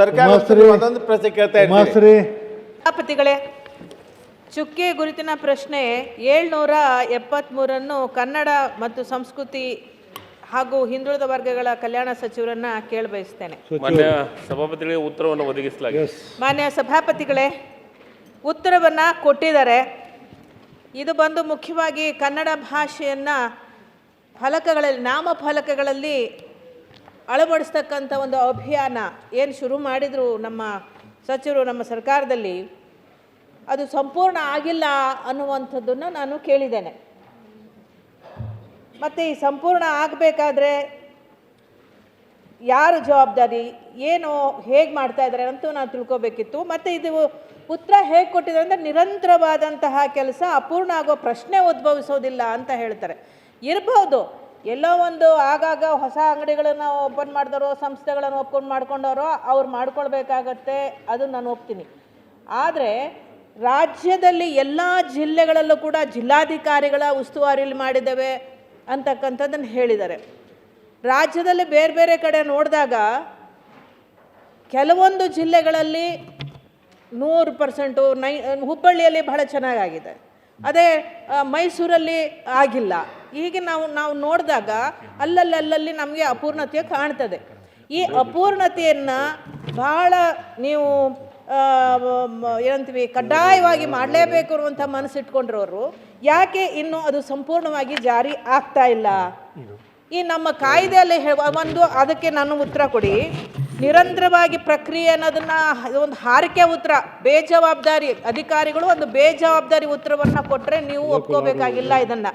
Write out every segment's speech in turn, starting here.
ಸರ್ಕಾರ. ಪ್ರಶ್ನೆ ಕೇಳ್ತಾ ಸಭಾಪತಿಗಳೇ ಚುಕ್ಕೆ ಗುರುತಿನ ಪ್ರಶ್ನೆ ಏಳ್ನೂರ ಎಪ್ಪತ್ತ್ಮೂರನ್ನು ಕನ್ನಡ ಮತ್ತು ಸಂಸ್ಕೃತಿ ಹಾಗೂ ಹಿಂದುಳಿದ ವರ್ಗಗಳ ಕಲ್ಯಾಣ ಸಚಿವರನ್ನ ಕೇಳಬಯಸ್ತೇನೆ. ಮಾನ್ಯ ಸಭಾಪತಿಗಳಿಗೆ ಉತ್ತರವನ್ನು ಒದಗಿಸಲಾಗಿದೆ. ಮಾನ್ಯ ಸಭಾಪತಿಗಳೇ ಉತ್ತರವನ್ನು ಕೊಟ್ಟಿದ್ದಾರೆ. ಇದು ಬಂದು ಮುಖ್ಯವಾಗಿ ಕನ್ನಡ ಭಾಷೆಯನ್ನು ಫಲಕಗಳಲ್ಲಿ ನಾಮಫಲಕಗಳಲ್ಲಿ ಅಳವಡಿಸ್ತಕ್ಕಂಥ ಒಂದು ಅಭಿಯಾನ ಏನು ಶುರು ಮಾಡಿದರು ನಮ್ಮ ಸಚಿವರು ನಮ್ಮ ಸರ್ಕಾರದಲ್ಲಿ, ಅದು ಸಂಪೂರ್ಣ ಆಗಿಲ್ಲ ಅನ್ನುವಂಥದ್ದನ್ನು ನಾನು ಕೇಳಿದ್ದೇನೆ. ಮತ್ತು ಈ ಸಂಪೂರ್ಣ ಆಗಬೇಕಾದ್ರೆ ಯಾರು ಜವಾಬ್ದಾರಿ, ಏನು ಹೇಗೆ ಮಾಡ್ತಾ ಇದ್ದಾರೆ ಅಂತೂ ನಾನು ತಿಳ್ಕೊಬೇಕಿತ್ತು. ಮತ್ತು ಇದು ಉತ್ತರ ಹೇಗೆ ಕೊಟ್ಟಿದೆ ಅಂದರೆ ನಿರಂತರವಾದಂತಹ ಕೆಲಸ, ಅಪೂರ್ಣ ಆಗೋ ಪ್ರಶ್ನೆ ಉದ್ಭವಿಸೋದಿಲ್ಲ ಅಂತ ಹೇಳ್ತಾರೆ. ಇರ್ಬೋದು ಎಲ್ಲೋ ಒಂದು ಆಗಾಗ ಹೊಸ ಅಂಗಡಿಗಳನ್ನು ಓಪನ್ ಮಾಡಿದವರೋ ಸಂಸ್ಥೆಗಳನ್ನು ಓಪನ್ ಮಾಡ್ಕೊಂಡವರೋ, ಅವ್ರು ಮಾಡ್ಕೊಳ್ಬೇಕಾಗತ್ತೆ, ಅದು ನಾನು ಒಪ್ತೀನಿ. ಆದರೆ ರಾಜ್ಯದಲ್ಲಿ ಎಲ್ಲ ಜಿಲ್ಲೆಗಳಲ್ಲೂ ಕೂಡ ಜಿಲ್ಲಾಧಿಕಾರಿಗಳ ಉಸ್ತುವಾರಿಲಿ ಮಾಡಿದ್ದೇವೆ ಅಂತಕ್ಕಂಥದ್ದನ್ನು ಹೇಳಿದ್ದಾರೆ. ರಾಜ್ಯದಲ್ಲಿ ಬೇರೆ ಬೇರೆ ಕಡೆ ನೋಡಿದಾಗ ಕೆಲವೊಂದು ಜಿಲ್ಲೆಗಳಲ್ಲಿ ನೂರು ಪರ್ಸೆಂಟು ನೈ, ಹುಬ್ಬಳ್ಳಿಯಲ್ಲಿ ಬಹಳ ಚೆನ್ನಾಗಾಗಿದೆ. ಅದೇ ಮೈಸೂರಲ್ಲಿ ಆಗಿಲ್ಲ. ಹೀಗೆ ನಾವು ನಾವು ನೋಡಿದಾಗ ಅಲ್ಲಲ್ಲಲ್ಲಿ ಅಲ್ಲಲ್ಲಿ ನಮಗೆ ಅಪೂರ್ಣತೆ ಕಾಣ್ತದೆ. ಈ ಅಪೂರ್ಣತೆಯನ್ನು ಬಹಳ ನೀವು ಏನಂತೀವಿ, ಕಡ್ಡಾಯವಾಗಿ ಮಾಡಲೇಬೇಕು ಅನ್ನುವಂಥ ಮನಸ್ಸಿಟ್ಕೊಂಡಿರೋರು, ಯಾಕೆ ಇನ್ನು ಅದು ಸಂಪೂರ್ಣವಾಗಿ ಜಾರಿ ಆಗ್ತಾ ಇಲ್ಲ? ಈ ನಮ್ಮ ಕಾಯ್ದೆಯಲ್ಲಿ ಒಂದು, ಅದಕ್ಕೆ ನಾನು ಉತ್ತರ ಕೊಡಿ. ನಿರಂತರವಾಗಿ ಪ್ರಕ್ರಿಯೆ ಅನ್ನೋದನ್ನ ಒಂದು ಹಾರಿಕೆ ಉತ್ತರ ಬೇಜವಾಬ್ದಾರಿ ಅಧಿಕಾರಿಗಳು ಒಂದು ಬೇಜವಾಬ್ದಾರಿ ಉತ್ತರವನ್ನು ಕೊಟ್ಟರೆ ನೀವು ಒಪ್ಕೋಬೇಕಾಗಿಲ್ಲ ಇದನ್ನು.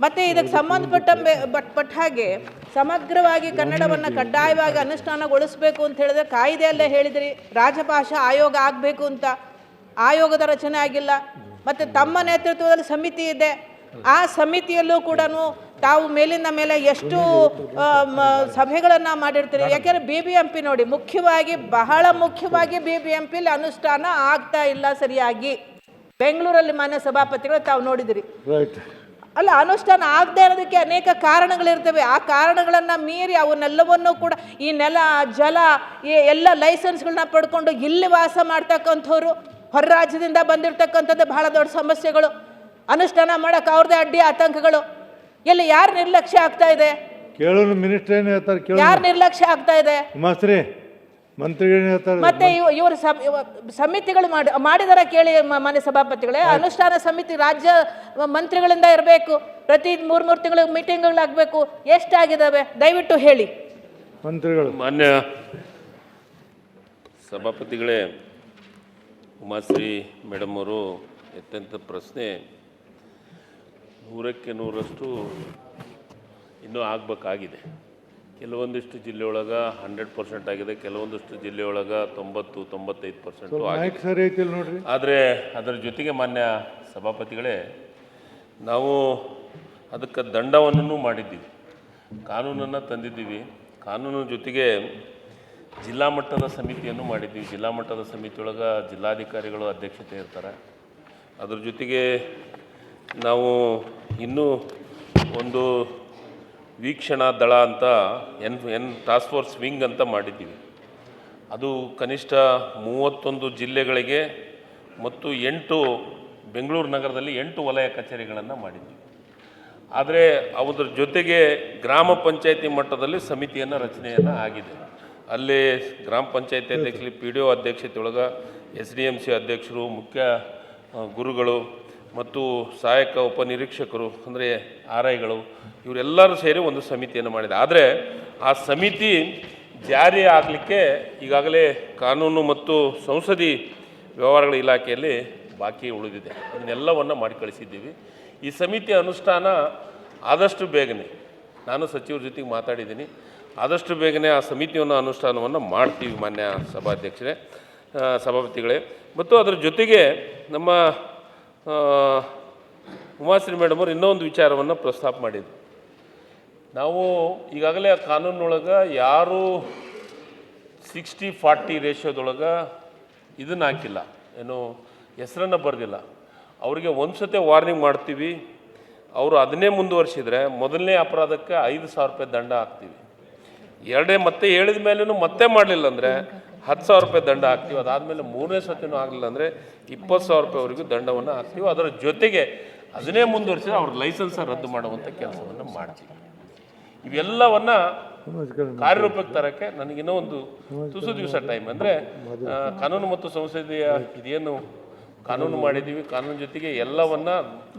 ಮತ್ತು ಇದಕ್ಕೆ ಸಂಬಂಧಪಟ್ಟ ಬಟ್ ಪಟ್ಟ ಹಾಗೆ ಸಮಗ್ರವಾಗಿ ಕನ್ನಡವನ್ನು ಕಡ್ಡಾಯವಾಗಿ ಅನುಷ್ಠಾನಗೊಳಿಸಬೇಕು ಅಂತ ಹೇಳಿದ್ರೆ ಕಾಯ್ದೆಯಲ್ಲೇ ಹೇಳಿದ್ರಿ ರಾಜಭಾಷಾ ಆಯೋಗ ಆಗಬೇಕು ಅಂತ. ಆಯೋಗದ ರಚನೆ ಆಗಿಲ್ಲ. ಮತ್ತು ತಮ್ಮ ನೇತೃತ್ವದಲ್ಲಿ ಸಮಿತಿ ಇದೆ. ಆ ಸಮಿತಿಯಲ್ಲೂ ಕೂಡ ತಾವು ಮೇಲಿಂದ ಮೇಲೆ ಎಷ್ಟು ಸಭೆಗಳನ್ನು ಮಾಡಿರ್ತೀರಿ. ಯಾಕೆಂದರೆ ಬಿ ಬಿ ಎಂ ಪಿ ನೋಡಿ ಮುಖ್ಯವಾಗಿ ಬಹಳ ಮುಖ್ಯವಾಗಿ ಬಿ ಬಿ ಎಂ ಪಿಲಿ ಅನುಷ್ಠಾನ ಆಗ್ತಾ ಇಲ್ಲ ಸರಿಯಾಗಿ. ಬೆಂಗಳೂರಲ್ಲಿ ಮಾನ್ಯ ಸಭಾಪತಿಗಳು ತಾವು ನೋಡಿದಿರಿ. ಅಲ್ಲ ಅನುಷ್ಠಾನ ಆಗದೆ ಇರೋದಕ್ಕೆ ಅನೇಕ ಕಾರಣಗಳಿರ್ತವೆ. ಆ ಕಾರಣಗಳನ್ನು ಮೀರಿ ಅವನ್ನೆಲ್ಲವನ್ನೂ ಕೂಡ ಈ ನೆಲ ಜಲ ಈ ಎಲ್ಲ ಲೈಸೆನ್ಸ್ಗಳನ್ನ ಪಡ್ಕೊಂಡು ಇಲ್ಲಿ ವಾಸ ಮಾಡ್ತಕ್ಕಂಥವ್ರು ಹೊರ ರಾಜ್ಯದಿಂದ ಬಂದಿರತಕ್ಕಂಥದ್ದು ಬಹಳ ದೊಡ್ಡ ಸಮಸ್ಯೆಗಳು. ಅನುಷ್ಠಾನ ಮಾಡೋಕೆ ಅವ್ರದ್ದೇ ಅಡ್ಡಿ ಆತಂಕಗಳು. ಎಲ್ಲಿ ಯಾರು ನಿರ್ಲಕ್ಷ್ಯ ಆಗ್ತಾ ಇದೆ? ಕೇಳೋಣ ಮಿನಿಸ್ಟರ್ ಏನು ಹೇಳ್ತಾರೆ ಕೇಳೋಣ ಯಾರು ನಿರ್ಲಕ್ಷ್ಯ ಆಗ್ತಾ ಇದೆ? ಉಮಾಶ್ರೀ ಮಂತ್ರಿಗಳು ಏನು ಹೇಳ್ತಾರೆ? ಮತ್ತೆ ಇವ ಇವರು ಸಮಿತಿಗಳು ಮಾಡಿ ಮಾಡಿದಾರ ಕೇಳಿ ಮ- ಮಾನ್ಯ ಸಭಾಪತಿಗಳೇ. ಅನುಷ್ಠಾನ ಸಮಿತಿ ರಾಜ್ಯ ಮಂತ್ರಿಗಳಿಂದ ಇರಬೇಕು. ಪ್ರತಿ ಮೂರು ಮೂರು ತಿಂಗಳು ಮೀಟಿಂಗ್ಗಳಾಗಬೇಕು ಎಷ್ಟಾಗಿದ್ದಾವೆ ದಯವಿಟ್ಟು ಹೇಳಿ. ಮಂತ್ರಿಗಳು. ಮಾನ್ಯ ಸಭಾಪತಿಗಳೇ ಉಮಾಶ್ರೀ ಮೇಡಮ್ ಅವರು ಅತ್ಯಂತ ಪ್ರಶ್ನೆ ನೂರಕ್ಕೆ ನೂರಷ್ಟು ಇನ್ನೂ ಆಗಬೇಕಾಗಿದೆ. ಕೆಲವೊಂದಿಷ್ಟು ಜಿಲ್ಲೆಯೊಳಗೆ ಹಂಡ್ರೆಡ್ ಪರ್ಸೆಂಟ್ ಆಗಿದೆ ಕೆಲವೊಂದಿಷ್ಟು ಜಿಲ್ಲೆಯೊಳಗೆ ತೊಂಬತ್ತು ತೊಂಬತ್ತೈದು ಪರ್ಸೆಂಟು ಆಗಿದೆ. ಸರಿ ಐತಿಲ್ಲ ನೋಡ್ರಿ. ಆದರೆ ಅದರ ಜೊತೆಗೆ ಮಾನ್ಯ ಸಭಾಪತಿಗಳೇ ನಾವು ಅದಕ್ಕೆ ದಂಡವನ್ನು ಮಾಡಿದ್ದೀವಿ. ಕಾನೂನನ್ನು ತಂದಿದ್ದೀವಿ. ಕಾನೂನು ಜೊತೆಗೆ ಜಿಲ್ಲಾ ಮಟ್ಟದ ಸಮಿತಿಯನ್ನು ಮಾಡಿದ್ದೀವಿ. ಜಿಲ್ಲಾ ಮಟ್ಟದ ಸಮಿತಿಯೊಳಗೆ ಜಿಲ್ಲಾಧಿಕಾರಿಗಳು ಅಧ್ಯಕ್ಷತೆ ಇರ್ತಾರೆ. ಅದ್ರ ಜೊತೆಗೆ ನಾವು ಇನ್ನೂ ಒಂದು ವೀಕ್ಷಣಾ ದಳ ಅಂತ N N task force wing ಅಂತ ಮಾಡಿದ್ದೀವಿ. ಅದು ಕನಿಷ್ಠ ಮೂವತ್ತೊಂದು ಜಿಲ್ಲೆಗಳಿಗೆ ಮತ್ತು ಎಂಟು ಬೆಂಗಳೂರು ನಗರದಲ್ಲಿ ಎಂಟು ವಲಯ ಕಚೇರಿಗಳನ್ನು ಮಾಡಿದ್ವಿ ಆದರೆ ಅದರ ಜೊತೆಗೆ ಗ್ರಾಮ ಪಂಚಾಯತಿ ಮಟ್ಟದಲ್ಲಿ ಸಮಿತಿಯನ್ನು ರಚನೆಯನ್ನು ಆಗಿದೆ. ಅಲ್ಲಿ ಗ್ರಾಮ ಪಂಚಾಯತಿ ಅಧ್ಯಕ್ಷರು, ಪಿ ಡಿ ಒ ಅಧ್ಯಕ್ಷತೆಯೊಳಗೆ ಎಸ್ ಡಿ ಎಂ ಸಿ ಅಧ್ಯಕ್ಷರು, ಮುಖ್ಯ ಗುರುಗಳು ಮತ್ತು ಸಹಾಯಕ ಉಪನಿರೀಕ್ಷಕರು, ಅಂದರೆ ಆರ್ ಐಗಳು ಇವರೆಲ್ಲರೂ ಸೇರಿ ಒಂದು ಸಮಿತಿಯನ್ನು ಮಾಡಿದೆ. ಆದರೆ ಆ ಸಮಿತಿ ಜಾರಿ ಆಗಲಿಕ್ಕೆ ಈಗಾಗಲೇ ಕಾನೂನು ಮತ್ತು ಸಂಸದಿ ವ್ಯವಹಾರಗಳ ಇಲಾಖೆಯಲ್ಲಿ ಬಾಕಿ ಉಳಿದಿದೆ. ಅದನ್ನೆಲ್ಲವನ್ನು ಮಾಡಿ ಕಳಿಸಿದ್ದೀವಿ. ಈ ಸಮಿತಿ ಅನುಷ್ಠಾನ ಆದಷ್ಟು ಬೇಗನೆ, ನಾನು ಸಚಿವರ ಜೊತೆಗೆ ಮಾತಾಡಿದ್ದೀನಿ, ಆದಷ್ಟು ಬೇಗನೆ ಆ ಸಮಿತಿಯನ್ನು ಅನುಷ್ಠಾನವನ್ನು ಮಾಡ್ತೀವಿ ಮಾನ್ಯ ಸಭಾಧ್ಯಕ್ಷರೇ ಸಭಾಪತಿಗಳೇ. ಮತ್ತು ಅದರ ಜೊತೆಗೆ ನಮ್ಮ ಉಮಾಶ್ರೀ ಮೇಡಮ್ ಅವರು ಇನ್ನೊಂದು ವಿಚಾರವನ್ನು ಪ್ರಸ್ತಾಪ ಮಾಡಿದ್ರು. ನಾವು ಈಗಾಗಲೇ ಆ ಕಾನೂನೊಳಗೆ ಯಾರು ಸಿಕ್ಸ್ಟಿ ಫಾರ್ಟಿ ರೇಷಿಯೋದೊಳಗೆ ಇದನ್ನು ಹಾಕಿಲ್ಲ. ಏನು ಹೆಸರನ್ನು ಬರೆದಿಲ್ಲ. ಅವರಿಗೆ ಒಂದು ಸತೆ ವಾರ್ನಿಂಗ್ ಮಾಡ್ತೀವಿ. ಅವರು ಅದನ್ನೇ ಮುಂದುವರಿಸಿದರೆ ಮೊದಲನೇ ಅಪರಾಧಕ್ಕೆ ಐದು ಸಾವಿರ ರೂಪಾಯಿ ದಂಡ ಹಾಕ್ತೀವಿ. ಎರಡೇ ಮತ್ತೆ ಹೇಳಿದ ಮೇಲೂ ಮತ್ತೆ ಮಾಡಲಿಲ್ಲ ಅಂದರೆ ಹತ್ತು ಸಾವಿರ ರೂಪಾಯಿ ದಂಡ ಹಾಕ್ತೀವಿ. ಅದಾದಮೇಲೆ ಮೂರನೇ ಸತಿನೂ ಆಗಲಿಲ್ಲ ಅಂದರೆ ಇಪ್ಪತ್ತು ಸಾವಿರ ರೂಪಾಯಿವರೆಗೂ ದಂಡವನ್ನು ಹಾಕ್ತೀವಿ. ಅದರ ಜೊತೆಗೆ ಅದನ್ನೇ ಮುಂದುವರಿಸಿದ್ರೆ ಅವ್ರ ಲೈಸೆನ್ಸ ರದ್ದು ಮಾಡುವಂಥ ಕೆಲಸವನ್ನು ಮಾಡ್ತೀವಿ. ಇವೆಲ್ಲವನ್ನ ಕಾರ್ಯರೂಪಕ್ಕೆ ತರೋಕ್ಕೆ ನನಗಿನ್ನೂ ಒಂದು ತುಸು ದಿವಸ ಟೈಮ್ ಅಂದರೆ ಕಾನೂನು ಮತ್ತು ಸಂಸದೀಯ ಇದೇನು ಕಾನೂನು ಮಾಡಿದ್ದೀವಿ. ಕಾನೂನು ಜೊತೆಗೆ ಎಲ್ಲವನ್ನ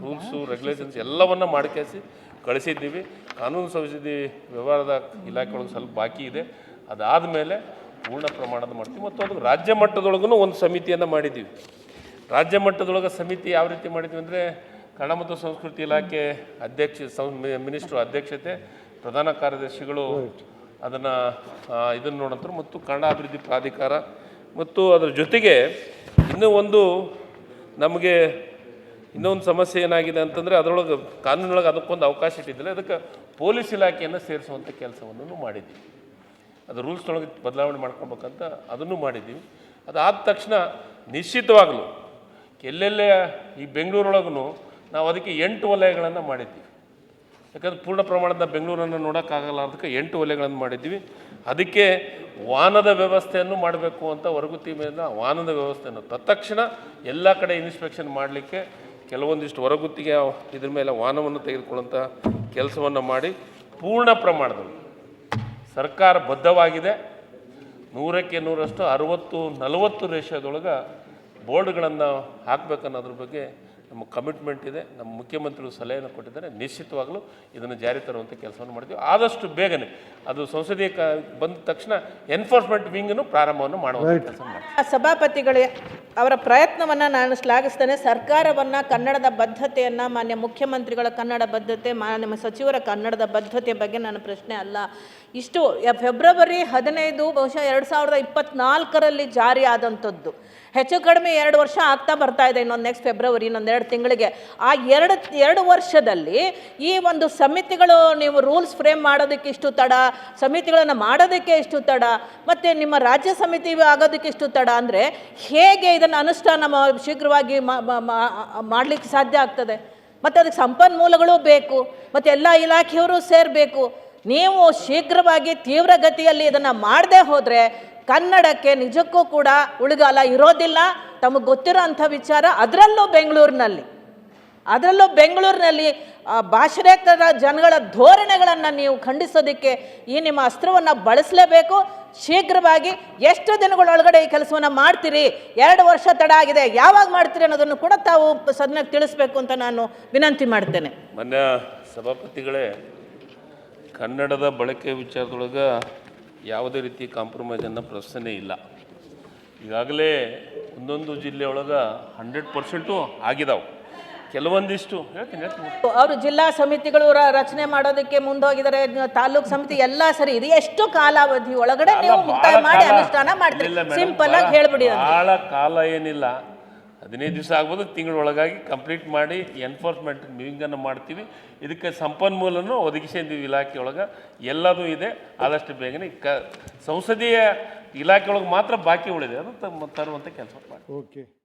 ರೂಲ್ಸು ರೆಗ್ಯುಲೇಷನ್ಸ್ ಎಲ್ಲವನ್ನ ಮಾಡ್ಕೇಸಿ ಕಳಿಸಿದ್ದೀವಿ. ಕಾನೂನು ಸಂಸದಿ ವ್ಯವಹಾರದ ಇಲಾಖೆ ಒಳಗೆ ಸ್ವಲ್ಪ ಬಾಕಿ ಇದೆ. ಅದಾದ ಮೇಲೆ ಪೂರ್ಣ ಪ್ರಮಾಣದ ಮಾಡ್ತೀವಿ. ಮತ್ತು ಅದು ರಾಜ್ಯ ಮಟ್ಟದೊಳಗೂ ಒಂದು ಸಮಿತಿಯನ್ನು ಮಾಡಿದ್ದೀವಿ. ರಾಜ್ಯ ಮಟ್ಟದೊಳಗೆ ಸಮಿತಿ ಯಾವ ರೀತಿ ಮಾಡಿದ್ವಿ ಅಂದರೆ ಕನ್ನಡ ಮತ್ತು ಸಂಸ್ಕೃತಿ ಇಲಾಖೆ ಅಧ್ಯಕ್ಷ ಸಂ ಮಿನಿಸ್ಟ್ರು ಅಧ್ಯಕ್ಷತೆ ಪ್ರಧಾನ ಕಾರ್ಯದರ್ಶಿಗಳು ಅದನ್ನು ಇದನ್ನು ನೋಡಂತರು ಮತ್ತು ಕನ್ನಡ ಅಭಿವೃದ್ಧಿ ಪ್ರಾಧಿಕಾರ ಮತ್ತು ಅದರ ಜೊತೆಗೆ ಇನ್ನೂ ಒಂದು ನಮಗೆ ಇನ್ನೊಂದು ಸಮಸ್ಯೆ ಏನಾಗಿದೆ ಅಂತಂದರೆ ಅದರೊಳಗೆ ಕಾನೂನೊಳಗೆ ಅದಕ್ಕೊಂದು ಅವಕಾಶ ಇಟ್ಟಿದ್ದಿಲ್ಲ. ಅದಕ್ಕೆ ಪೊಲೀಸ್ ಇಲಾಖೆಯನ್ನು ಸೇರಿಸುವಂಥ ಕೆಲಸವನ್ನು ಮಾಡಿದ್ದೀವಿ. ಅದು ರೂಲ್ಸ್ನೊಳಗೆ ಬದಲಾವಣೆ ಮಾಡ್ಕೊಬೇಕಂತ ಅದನ್ನು ಮಾಡಿದ್ದೀವಿ. ಅದಾದ ತಕ್ಷಣ ನಿಶ್ಚಿತವಾಗಲೂ ಎಲ್ಲೆಲ್ಲೇ ಈ ಬೆಂಗಳೂರೊಳಗೂ ನಾವು ಅದಕ್ಕೆ ಎಂಟು ವಲಯಗಳನ್ನು ಮಾಡಿದ್ದೀವಿ. ಯಾಕಂದ್ರೆ ಪೂರ್ಣ ಪ್ರಮಾಣದ ಬೆಂಗಳೂರನ್ನು ನೋಡೋಕ್ಕಾಗಲ್ಲ ಅದಕ್ಕೆ ಎಂಟು ವಲಯಗಳನ್ನು ಮಾಡಿದ್ದೀವಿ. ಅದಕ್ಕೆ ವಾಹನದ ವ್ಯವಸ್ಥೆಯನ್ನು ಮಾಡಬೇಕು ಅಂತ ಹೊರಗುತ್ತಿ ಮೇಲೆ ವಾಹನದ ವ್ಯವಸ್ಥೆಯನ್ನು ತತ್ಕ್ಷಣ ಎಲ್ಲ ಕಡೆ ಇನ್ಸ್ಪೆಕ್ಷನ್ ಮಾಡಲಿಕ್ಕೆ ಕೆಲವೊಂದಿಷ್ಟು ಹೊರಗುತ್ತಿಗೆ ಇದ್ರ ಮೇಲೆ ವಾಹನವನ್ನು ತೆಗೆದುಕೊಳ್ಳುವಂಥ ಕೆಲಸವನ್ನು ಮಾಡಿ ಪೂರ್ಣ ಪ್ರಮಾಣದಲ್ಲಿ. ಸರ್ಕಾರ ಬದ್ಧವಾಗಿದೆ. ನೂರಕ್ಕೆ ನೂರಷ್ಟು ಅರುವತ್ತು ನಲವತ್ತು ರೇಷದೊಳಗೆ ಬೋರ್ಡ್ಗಳನ್ನು ಹಾಕಬೇಕನ್ನೋದ್ರ ಬಗ್ಗೆ ನಮ್ಮ ಕಮಿಟ್ಮೆಂಟ್ ಇದೆ ನಮ್ಮ ಮುಖ್ಯಮಂತ್ರಿಗಳು ಸಲಹೆಯನ್ನು ಕೊಟ್ಟಿದ್ದಾರೆ ನಿಶ್ಚಿತವಾಗಲೂ ಇದನ್ನು ಜಾರಿ ತರುವಂಥ ಕೆಲಸವನ್ನು ಮಾಡ್ತೀವಿ. ಆದಷ್ಟು ಬೇಗನೆ ಅದು ಸಂಸದೀಯ ಕ ಬಂದ ತಕ್ಷಣ ಎನ್ಫೋರ್ಸ್ಮೆಂಟ್ ವಿಂಗನ್ನು ಪ್ರಾರಂಭವನ್ನು ಮಾಡುವಂಥ ಕೆಲಸ ಸಭಾಪತಿಗಳು ಸಭಾಪತಿಗಳೇ ಅವರ ಪ್ರಯತ್ನವನ್ನು ನಾನು ಶ್ಲಾಘಿಸ್ತೇನೆ. ಸರ್ಕಾರವನ್ನು ಕನ್ನಡದ ಬದ್ಧತೆಯನ್ನು ಮಾನ್ಯ ಮುಖ್ಯಮಂತ್ರಿಗಳ ಕನ್ನಡ ಬದ್ಧತೆ ಮಾನ್ಯ ಸಚಿವರ ಕನ್ನಡದ ಬದ್ಧತೆ ಬಗ್ಗೆ ನನ್ನ ಪ್ರಶ್ನೆ ಅಲ್ಲ. ಇಷ್ಟು ಫೆಬ್ರವರಿ ಹದಿನೈದು ಬಹುಶಃ ಎರಡು ಸಾವಿರದ ಇಪ್ಪತ್ತ್ನಾಲ್ಕರಲ್ಲಿ ಜಾರಿ ಆದಂಥದ್ದು ಹೆಚ್ಚು ಕಡಿಮೆ ಎರಡು ವರ್ಷ ಆಗ್ತಾ ಬರ್ತಾ ಇದೆ ಇನ್ನೊಂದು ನೆಕ್ಸ್ಟ್ ಫೆಬ್ರವರಿ ಇನ್ನೊಂದು ಎರಡು ತಿಂಗಳಿಗೆ. ಆ ಎರಡು ಎರಡು ವರ್ಷದಲ್ಲಿ ಈ ಒಂದು ಸಮಿತಿಗಳು ನೀವು ರೂಲ್ಸ್ ಫ್ರೇಮ್ ಮಾಡೋದಕ್ಕೆ ಇಷ್ಟು ತಡ, ಸಮಿತಿಗಳನ್ನು ಮಾಡೋದಕ್ಕೆ ಇಷ್ಟು ತಡ, ಮತ್ತು ನಿಮ್ಮ ರಾಜ್ಯ ಸಮಿತಿ ಆಗೋದಕ್ಕೆ ಇಷ್ಟು ತಡ ಅಂದರೆ ಹೇಗೆ ಇದನ್ನು ಅನುಷ್ಠಾನ ಶೀಘ್ರವಾಗಿ ಮಾಡಲಿಕ್ಕೆ ಸಾಧ್ಯ ಆಗ್ತದೆ? ಮತ್ತು ಅದಕ್ಕೆ ಸಂಪನ್ಮೂಲಗಳು ಬೇಕು, ಮತ್ತು ಎಲ್ಲ ಇಲಾಖೆಯವರು ಸೇರಬೇಕು. ನೀವು ಶೀಘ್ರವಾಗಿ ತೀವ್ರಗತಿಯಲ್ಲಿ ಇದನ್ನು ಮಾಡದೆ ಹೋದರೆ ಕನ್ನಡಕ್ಕೆ ನಿಜಕ್ಕೂ ಕೂಡ ಉಳಿಗಾಲ ಇರೋದಿಲ್ಲ. ತಮಗೆ ಗೊತ್ತಿರೋ ಅಂಥ ವಿಚಾರ ಅದರಲ್ಲೂ ಬೆಂಗಳೂರಿನಲ್ಲಿ. ಅದರಲ್ಲೂ ಬೆಂಗಳೂರಿನಲ್ಲಿ ಆ, ಭಾಷಣೇತರ ಜನಗಳ ಧೋರಣೆಗಳನ್ನು ನೀವು ಖಂಡಿಸೋದಕ್ಕೆ ಈ ನಿಮ್ಮ ಅಸ್ತ್ರವನ್ನು ಬಳಸಲೇಬೇಕು. ಶೀಘ್ರವಾಗಿ ಎಷ್ಟು ದಿನಗಳೊಳಗಡೆ ಈ ಕೆಲಸವನ್ನು ಮಾಡ್ತೀರಿ? ಎರಡು ವರ್ಷ ತಡ ಆಗಿದೆ. ಯಾವಾಗ ಮಾಡ್ತೀರಿ ಅನ್ನೋದನ್ನು ಕೂಡ ತಾವು ಸದನಕ್ಕೆ ತಿಳಿಸ್ಬೇಕು ಅಂತ ನಾನು ವಿನಂತಿ ಮಾಡ್ತೇನೆ. ಮನ್ಯ ಸಭಾಪತಿಗಳೇ ಕನ್ನಡದ ಬಳಕೆ ವಿಚಾರದೊಳಗೆ ಯಾವುದೇ ರೀತಿ ಕಾಂಪ್ರಮೈಸನ್ನು ಪ್ರಶ್ನೆ ಇಲ್ಲ. ಈಗಾಗಲೇ ಒಂದೊಂದು ಜಿಲ್ಲೆಯೊಳಗೆ ಹಂಡ್ರೆಡ್ ಪರ್ಸೆಂಟು ಆಗಿದಾವೆ. ಕೆಲವೊಂದಿಷ್ಟು ಹೇಳ್ತೀನಿ ಹೇಳ್ತೀನಿ. ಅವರು ಜಿಲ್ಲಾ ಸಮಿತಿಗಳು ರಚನೆ ಮಾಡೋದಕ್ಕೆ ಮುಂದೋಗಿದ್ದಾರೆ. ತಾಲೂಕ್ ಸಮಿತಿ ಎಲ್ಲ ಸರಿ ಇದು. ಎಷ್ಟು ಕಾಲಾವಧಿ ಒಳಗಡೆ ನೀವು ಮುಕ್ತಾಯ ಮಾಡಿ ಅನುಷ್ಠಾನ ಮಾಡ್ತೀರಿ. ಸಿಂಪಲ್ ಆಗಿ ಹೇಳ್ಬಿಡಿ. ಬಹಳ ಕಾಲ ಏನಿಲ್ಲ. ಹದಿನೈದು ದಿವಸ ಆಗ್ಬೋದು ತಿಂಗಳೊಳಗಾಗಿ ಕಂಪ್ಲೀಟ್ ಮಾಡಿ ಎನ್ಫೋರ್ಸ್ಮೆಂಟ್ ವಿಂಗನ್ನು ಮಾಡ್ತೀವಿ. ಇದಕ್ಕೆ ಸಂಪನ್ಮೂಲನೂ ಒದಗಿಸಿದ್ದೀವಿ ಇಲಾಖೆ ಒಳಗೆ ಎಲ್ಲದೂ ಇದೆ. ಆದಷ್ಟು ಬೇಗನೆ ಕ, ಸಂಸದೀಯ ಇಲಾಖೆಯೊಳಗೆ ಮಾತ್ರ ಬಾಕಿ ಉಳಿದೆ ಅದು ತಮ್ಮ- ತರುವಂಥ ಕೆಲಸ. ಮಾಡಿ ಓಕೆ